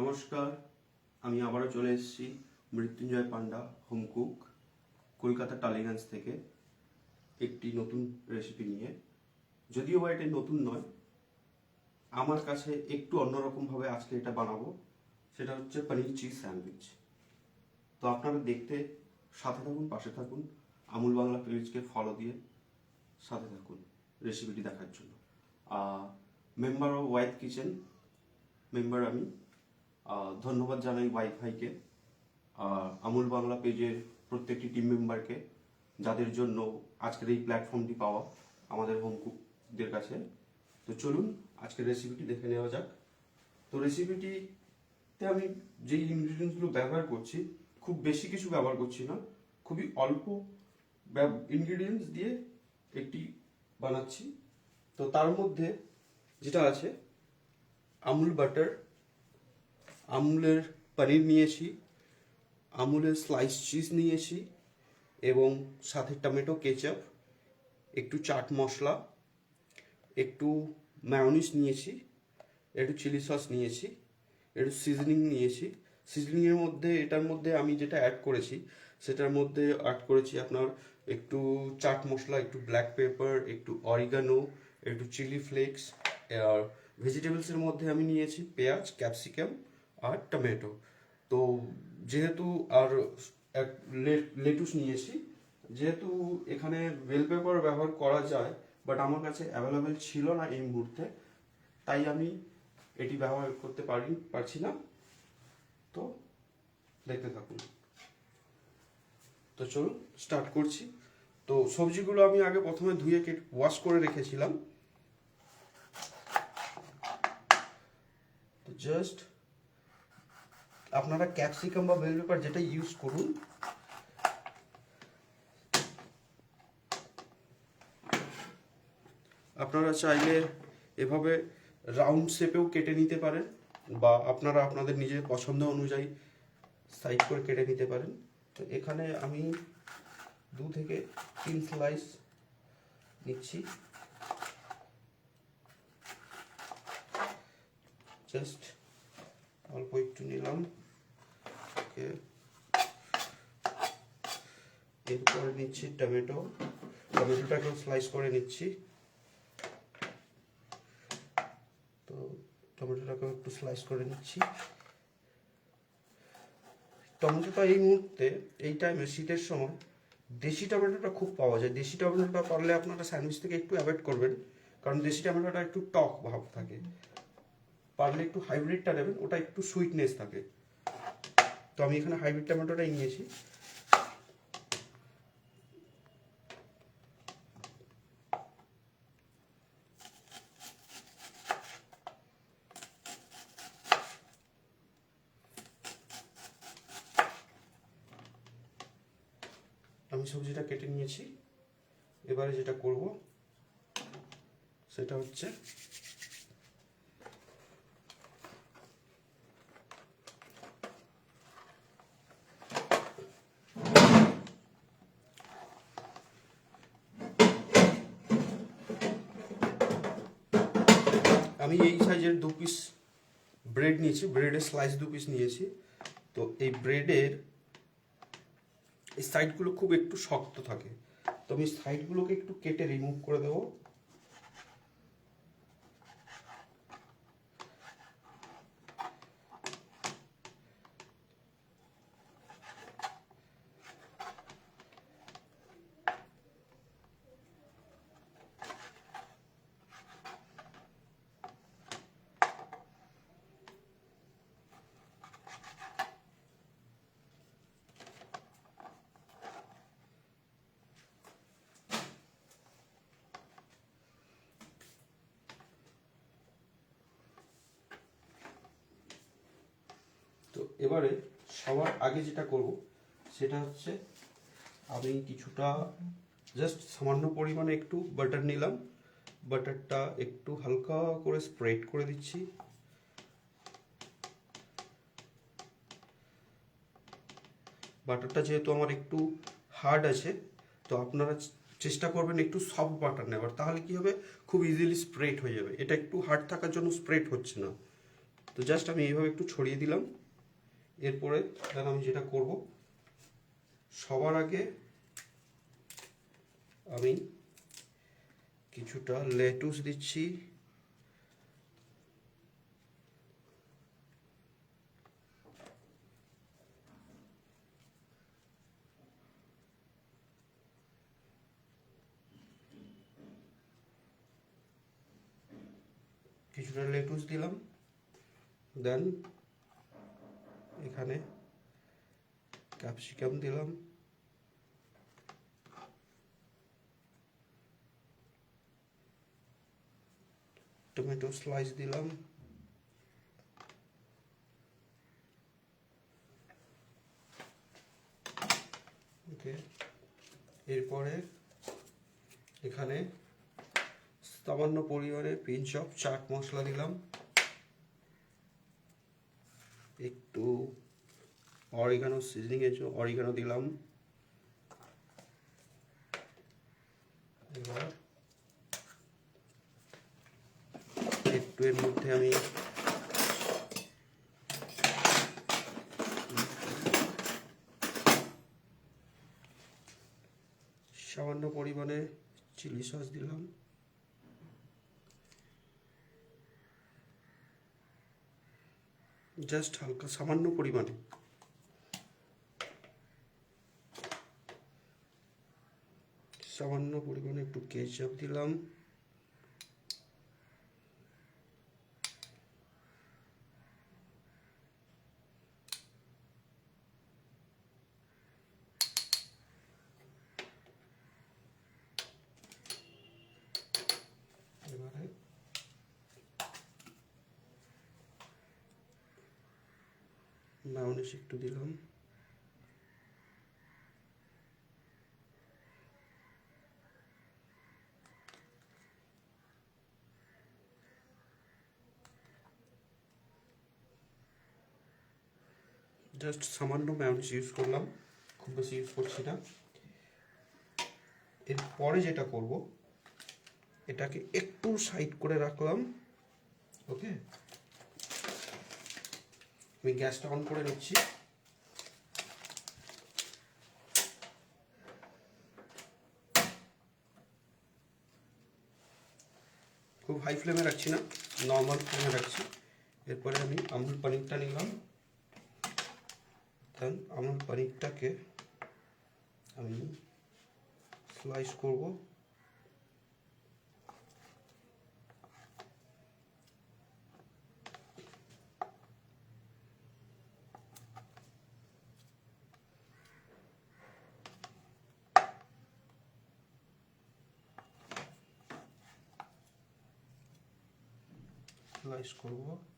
নমস্কার, আমি আবারও চলে এসেছি মৃত্যুঞ্জয় পান্ডা হোম কুক, কলকাতা টালিগঞ্জ থেকে একটি নতুন রেসিপি নিয়ে। যদিও বা এটা নতুন নয়, আমার কাছে একটু অন্যরকমভাবে আজকে এটা বানাবো, সেটা হচ্ছে পনির চিজ স্যান্ডউইচ। তো আপনারা দেখতে সাথে থাকুন, পাশে থাকুন, আমুল বাংলা পেজকে ফলো দিয়ে সাথে থাকুন রেসিপিটি দেখার জন্য। Member of wife kitchen member আমি। ধন্যবাদ জানাই ওয়াইফাইকে আমুল বাংলা পেজের প্রত্যেকটি টিম মেম্বারকে যাদের জন্য আজকের এই প্ল্যাটফর্মটি পাওয়া আমাদের হোম কুকদের কাছে। তো চলুন, আজকের রেসিপিটি দেখে নেওয়া যাক। তো রেসিপিটিতে আমি যেই ইনগ্রিডিয়েন্টসগুলো ব্যবহার করছি, খুব বেশি কিছু ব্যবহার করছি না, খুবই অল্প ইনগ্রিডিয়েন্টস দিয়ে একটি বানাচ্ছি। তো তার মধ্যে যেটা আছে, আমুল বাটার আমুলের পনির নিয়েছি, আমুলের স্লাইস চিজ নিয়েছি এবং সাথে টমেটো কেচাপ একটু চাট মশলা, একটু ম্যায়োনিজ নিয়েছি, একটু চিলি সস নিয়েছি, একটু সিজনিং নিয়েছি। সিজনিংয়ের মধ্যে, এটার মধ্যে আমি যেটা অ্যাড করেছি, সেটার মধ্যে অ্যাড করেছি আপনার একটু চাট মশলা, একটু ব্ল্যাক পেপার একটু অরিগানো একটু চিলি ফ্লেক্স আর ভেজিটেবলসের মধ্যে আমি নিয়েছি পেঁয়াজ ক্যাপসিকাম আর টমেটো। তো যেহেতু আর এক লেটুস নিয়েছি যেহেতু এখানে বেল পেপার ব্যবহার করা যায় বাট আমার কাছে অ্যাভেলেবেল ছিল না এই মুহূর্তে, তাই আমি এটি ব্যবহার করতে পারি পারছি না তো দেখতে থাকুন। তো চলুন স্টার্ট করছি। তো সবজিগুলো আমি আগে প্রথমে ধুয়ে ওয়াশ করে রেখেছিলাম। তো জাস্ট আপনারা ক্যাপসিকাম বা বেল পেপার যেটা ইউজ করুন। আপনারা চাইলে এভাবে রাউন্ড শেপেও কেটে নিতে পারেন বা আপনারা আপনাদের নিজের পছন্দ অনুযায়ী সাইজ করে কেটে নিতে পারেন। তো এখানে আমি দু থেকে তিন স্লাইস নিচ্ছি। জাস্ট অল্প একটু নিলাম। ওকে এরপরে নিচ্ছি টমেটো। টমেটোটাকেও স্লাইস করে নিচ্ছি। তো টমেটোটাকেও একটু স্লাইস করে নিচ্ছি। টমেটোটা এই মুহূর্তে, এই টাইমে শীতের সময় দেশি টমেটোটা খুব পাওয়া যায়। দেশি টমেটোটা পারলে আপনারা স্যান্ডউইচ থেকে একটু অ্যাভয়েড করবেন। কারণ দেশি টমেটোটা একটু টক ভাব থাকে। পারলে একটু হাইব্রিডটা নেবেন, ওটা একটু সুইটনেস থাকে। তো আমি এখানে হাইব্রিড টমেটোটাই নিয়েছি। আমি সবজিটা কেটে নিয়েছি। এবারে যেটা করব, সেটা হচ্ছে আমি এই সাইজের দু পিস ব্রেড নিয়েছি ব্রেডের স্লাইস দু পিস নিয়েছি। তো এই ব্রেডের এই সাইডগুলো খুব একটু শক্ত থাকে। তো আমি সাইডগুলোকে একটু কেটে রিমুভ করে দেবো তো এবারে সবার আগে যেটা করব, সেটা হচ্ছে আমি কিছুটা জাস্ট সামান্য পরিমাণে একটু বাটার নিলাম। বাটারটা একটু হালকা করে স্প্রেড করে দিচ্ছি। বাটারটা যেহেতু আমার একটু হার্ড আছে, তো আপনারা চেষ্টা করবেন একটু সফট বাটার নেওয়ার। তাহলে কি হবে? খুব ইজিলি স্প্রেড হয়ে যাবে। এটা একটু হার্ড থাকার জন্য স্প্রেড হচ্ছে না। তো জাস্ট আমি এইভাবে একটু ছড়িয়ে দিলাম। এরপরে দেন আমি যেটা করব, সবার আগে আমি কিছুটা লেটুস দিচ্ছি। কিছুটা লেটুস দিলাম, দেন এখানে ক্যাপসিকাম দিলাম। টমেটো স্লাইস দিলাম। ওকে, এরপরে এখানে সামান্য পরিমাণে পিঞ্চ অফ চাট মশলা দিলাম একটু অরিগানো সিজনিং এর জন্য অরিগানো দিলাম। একটু এর মধ্যে আমি সামান্য পরিমাণে চিলি সস দিলাম। জাস্ট হালকা সামান্য পরিমাণে। সামান্য পরিমাণে একটু কেচাপ দিলাম। মায়োনিস একটু দিলাম। জাস্ট সামান্য মায়োনিস ইউজ করলাম। খুব বেশি ইউজ করছি না। এরপরে যেটা করব, এটাকে একটু সাইড করে রাখলাম ওকে আমি গ্যাসটা অন করে নিচ্ছি। খুব হাই ফ্লেমে রাখছি না নর্মাল ফ্লেমে রাখছি। এরপরে আমি আমুল পনিরটা নিলাম। দেন আমার পনিরটাকে আমি স্লাইস করব। স্লাইস করব।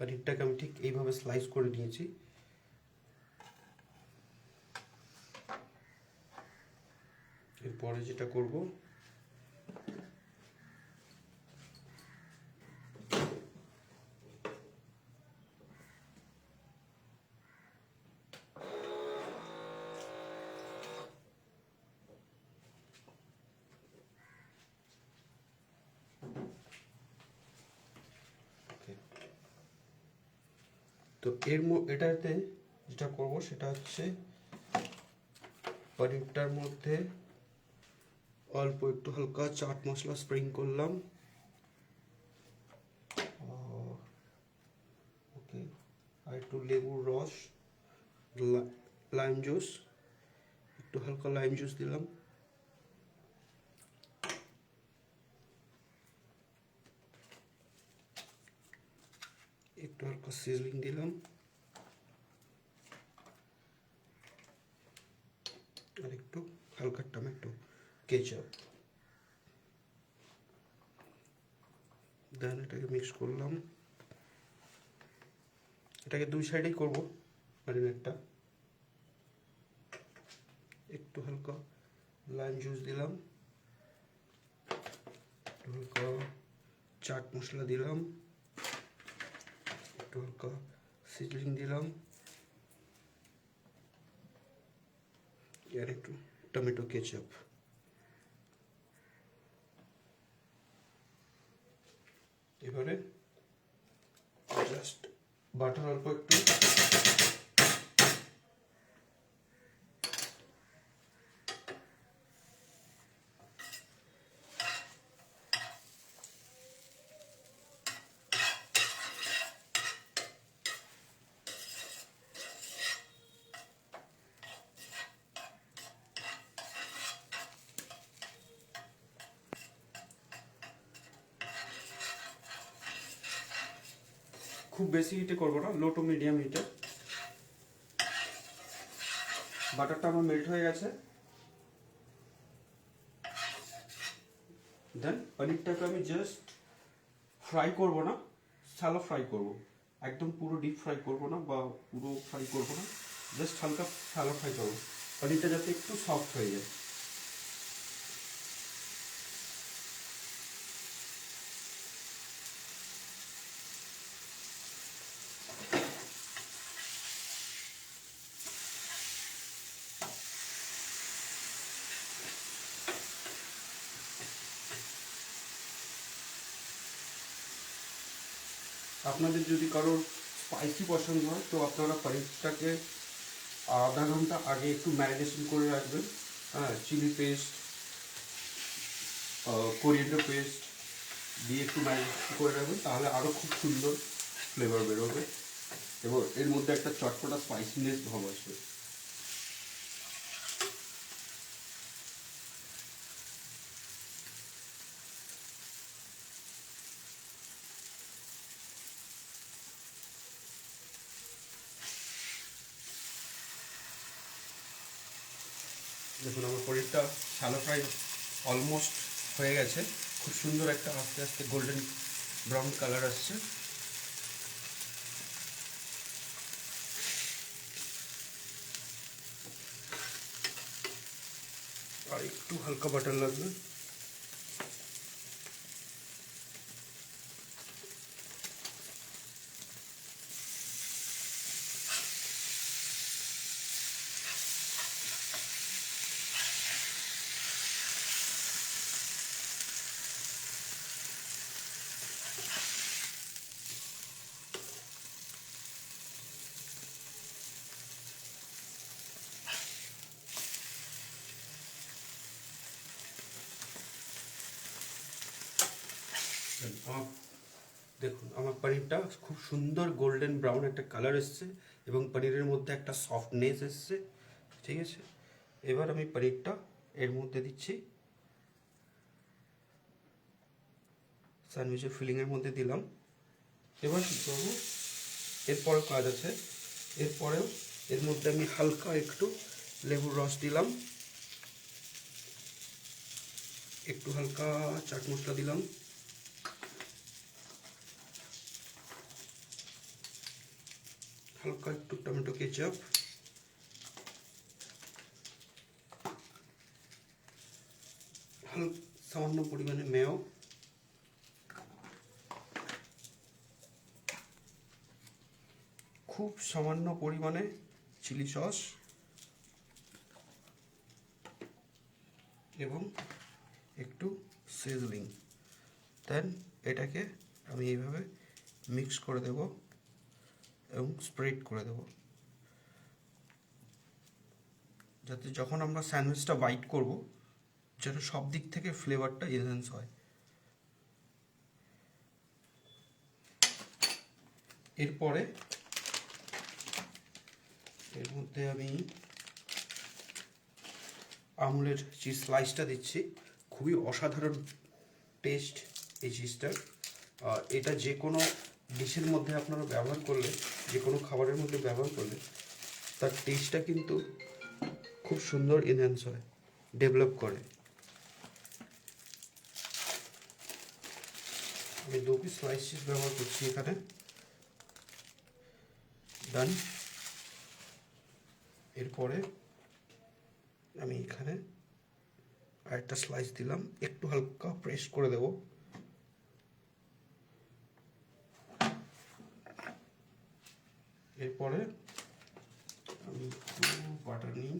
পনিরটাকে আমি ঠিক এইভাবে স্লাইস করে নিয়েছি। এরপরে যেটা করব এর এটাতে যেটা করব সেটা হচ্ছে পনিরটার মধ্যে অল্প একটু হালকা চাট মশলা স্প্রিং করলাম। ওকে, আর একটু লেবুর রস লাইম জুস একটু হালকা লাইম জুস দিলাম। একটু হালকা সিজলিং দিলাম। আর একটু হালকা টমেটো। কেচাপ। দেন এটাকে মিক্স করলাম। এটাকে দুই সাইডেই করব ম্যারিনেটটা একটু হালকা লাইম জুস দিলাম। একটু হালকা চাট মশলা দিলাম। একটু হালকা সিজলিং দিলাম। আর একটু টমেটো কেচাপ এবারে জাস্ট বাটার অল্প একটু খুব বেশি হিটে করব না লো টু মিডিয়াম হিটে বাটারটা আমার মেল্ট হয়ে গেছে। দেন পনিরটাকে আমি জাস্ট ফ্রাই করব না শ্যালো ফ্রাই করব। একদম পুরো ডিপ ফ্রাই করব না বা পুরো ফ্রাই করব না জাস্ট হালকা শ্যালো ফ্রাই করব। পনিরটা যাতে একটু সফট হয়ে যায়। আপনাদের যদি কারোর স্পাইসি পছন্দ হয়, তো আপনারা পনিরটাকে আধা ঘণ্টা আগে একটু ম্যারিনেশন করে রাখবেন। হ্যাঁ চিলি পেস্ট কোরিয়েন্ডার পেস্ট দিয়ে একটু ম্যারিনেশন করে রাখবেন, তাহলে আরও খুব সুন্দর ফ্লেভার বেরোবে। এবং এর মধ্যে একটা চটপটা স্পাইসিনেস ভাব আসবে দেখুন আমার পনিরটা শ্যালো ফ্রাই অলমোস্ট হয়ে গেছে। খুব সুন্দর একটা আস্তে আস্তে গোল্ডেন ব্রাউন কালার আসছে। আর একটু হালকা বাটার লাগবে। আমার, দেখুন, আমার পনিরটা খুব সুন্দর গোল্ডেন ব্রাউন একটা কালার এসছে এবং পনিরের মধ্যে একটা সফটনেস এসছে, ঠিক আছে? এবার আমি পনিরটা এর মধ্যে দিচ্ছি। স্যান্ডউইচের ফিলিংয়ের মধ্যে দিলাম। এবার কী করব? এরপরেও কাজ আছে। এরপরেও এর মধ্যে আমি হালকা একটু লেবুর রস দিলাম। একটু হালকা চাট মশলা দিলাম। হালকা একটু টমেটো কেচাপ। হালকা সামান্য পরিমাণে মেয় খুব সামান্য পরিমাণে চিলি সস। এবং একটু সিজলিং। দেন এটাকে আমি এইভাবে মিক্স করে দেবো। এবং স্প্রেড করে দেব। যাতে যখন আমরা স্যান্ডউইচটা বাইট করব, যেন সব দিক থেকে ফ্লেভারটা এনহ্যান্স হয়। এরপরে এর মধ্যে আমি আমুলের চিজ স্লাইসটা দিচ্ছি, খুবই অসাধারণ টেস্ট এই চিজটার এটা যে কোনো ডিশের মধ্যে আপনারা ব্যবহার করলে যে কোনো খাবারের মধ্যে ব্যবহার করলে তার টেস্টটা কিন্তু খুব সুন্দর এনহ্যান্স হয় ডেভেলপ করে। আমি দু পিস স্লাইস চিজ ব্যবহার করছি এখানে। ডান এরপরে আমি এখানে আরেকটা স্লাইস দিলাম, একটু হালকা প্রেস করে দেব। এরপরে আমি একটু বাটার নিই।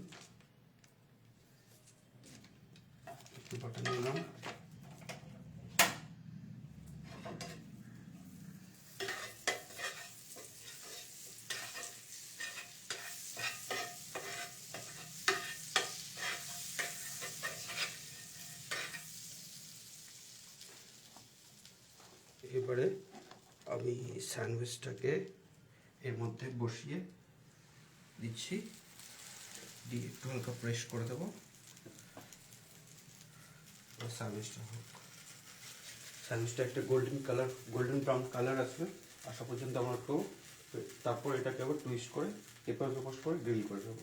একটু বাটার নিলাম। এবারে আমি স্যান্ডউইচটাকে এর মধ্যে বসিয়ে দিচ্ছি। দিয়ে একটু হালকা প্রেস করে দেবো। স্যান্ডউইচটা হোক। স্যান্ডউইচটা একটা golden colour golden brown colour আসবে আসা পর্যন্ত আমার একটু তারপর এটাকে আবার টুইস্ট করে পেপার ওপাশ করে গ্রিল করে দেবো।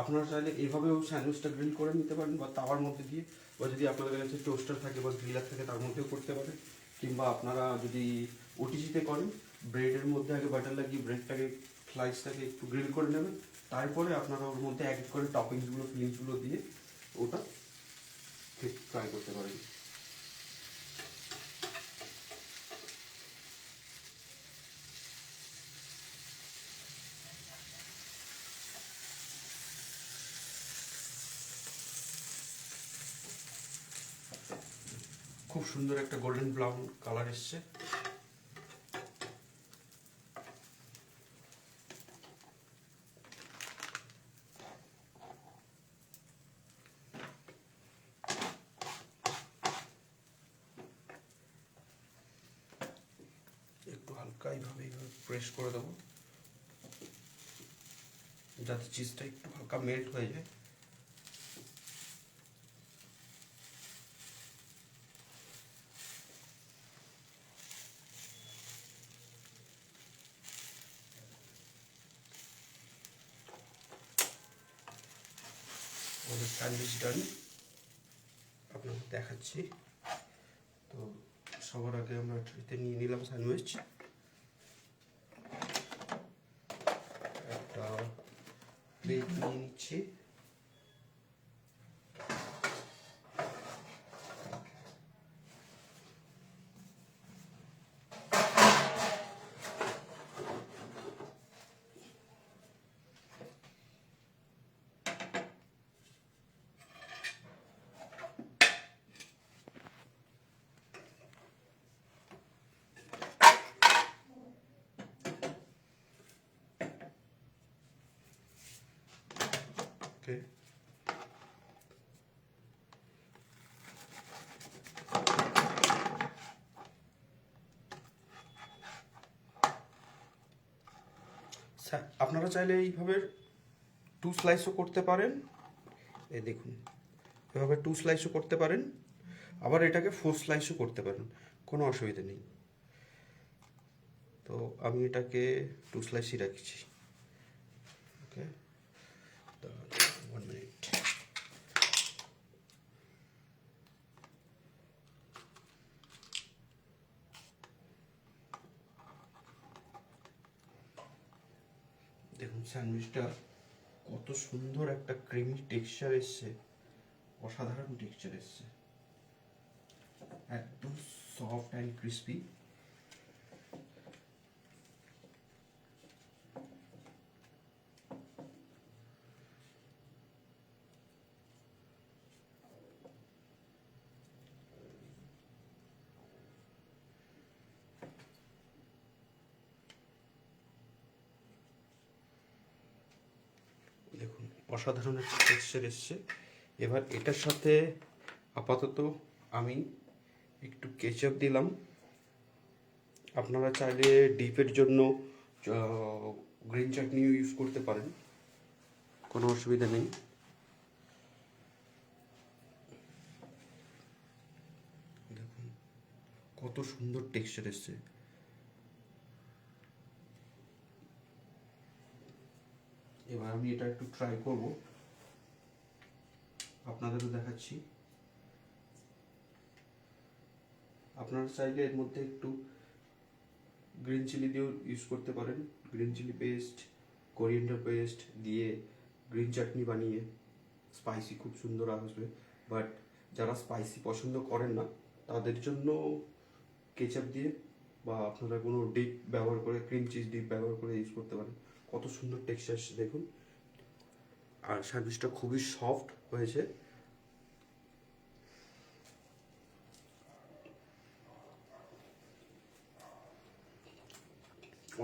আপনারা চাইলে এইভাবেও স্যান্ডউইচটা গ্রিল করে নিতে পারেন বা তাওয়ার মধ্যে দিয়ে, বা যদি আপনাদের কাছে টোস্টার থাকে বা গ্রিলার থাকে, তার মধ্যেও করতে পারেন। কিংবা আপনারা যদি ওটিজিতে করেন ব্রেডের মধ্যে আগে বাটার লাগিয়ে ব্রেডটাকে স্লাইসটাকে একটু গ্রিল করে নেবেন। তারপরে আপনারা ওর মধ্যে এক এক করে টপিংসগুলো ফিলিংসগুলো দিয়ে ওটা ট্রাই করতে পারেন। খুব সুন্দর একটা গোল্ডেন ব্রাউন কালার এসছে একটু হালকা এইভাবে এইভাবে প্রেস করে দেবো যাতে চিজটা একটু হালকা মেল্ট হয়ে যায়। আমাদের স্যান্ডউইচ ডান আপনাদের দেখাচ্ছি। তো সবার আগে আমরা ট্রিতে নিয়ে নিলাম স্যান্ডউইচ একটা প্লেট নিয়ে ওকে আপনারা চাইলে এইভাবে টু স্লাইসও করতে পারেন। এই দেখুন, এভাবে টু স্লাইসও করতে পারেন। আবার এটাকে ফোর স্লাইসও করতে পারেন, কোনো অসুবিধা নেই। তো আমি এটাকে টু স্লাইসই রাখছি। ওকে স্যান্ডউইচটা কত সুন্দর একটা ক্রিমি টেক্সচার এসছে অসাধারণ টেক্সচার এসছে। একদম সফট অ্যান্ড ক্রিস্পি দেখুন অসাধারণ একটা টেক্সচার এসছে। এবার এটার সাথে আপাতত আমি একটু কেচাপ দিলাম। আপনারা চাইলে ডিপের জন্য গ্রিন চাটনিও ইউজ করতে পারেন। কোনো অসুবিধা নেই। দেখুন, কত সুন্দর টেক্সচার এসছে। এবার আমি এটা একটু ট্রাই করব। আপনাদেরও দেখাচ্ছি। আপনারা চাইলে এর মধ্যে একটু গ্রিন চিলি দিয়েও ইউজ করতে পারেন। Green chilli paste coriander paste দিয়ে গ্রিন চাটনি বানিয়ে স্পাইসি খুব সুন্দর আসবে। বাট যারা স্পাইসি পছন্দ করেন না, তাদের জন্য কেচাপ দিয়ে বা আপনারা কোনো ডিপ ব্যবহার করে ক্রিম চিজ ডিপ ব্যবহার করে ইউজ করতে পারেন। কত সুন্দর টেক্সচার দেখুন। আর সার্ভিসটা খুবই সফট হয়েছে।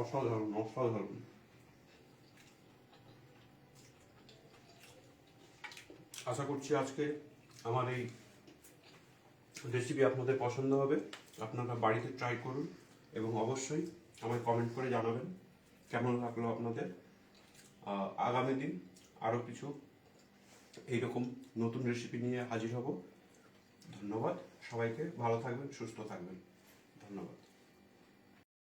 অসাধারণ অসাধারণ। আশা করছি আজকে আমার এই রেসিপি আপনাদের পছন্দ হবে। আপনারা বাড়িতে ট্রাই করুন এবং অবশ্যই আমায় কমেন্ট করে জানাবেন। কেমন লাগল আপনাদের? আগামী দিন আরও কিছু এইরকম নতুন রেসিপি নিয়ে হাজির হব। ধন্যবাদ। সবাইকে ভালো থাকবেন, সুস্থ থাকবেন। ধন্যবাদ।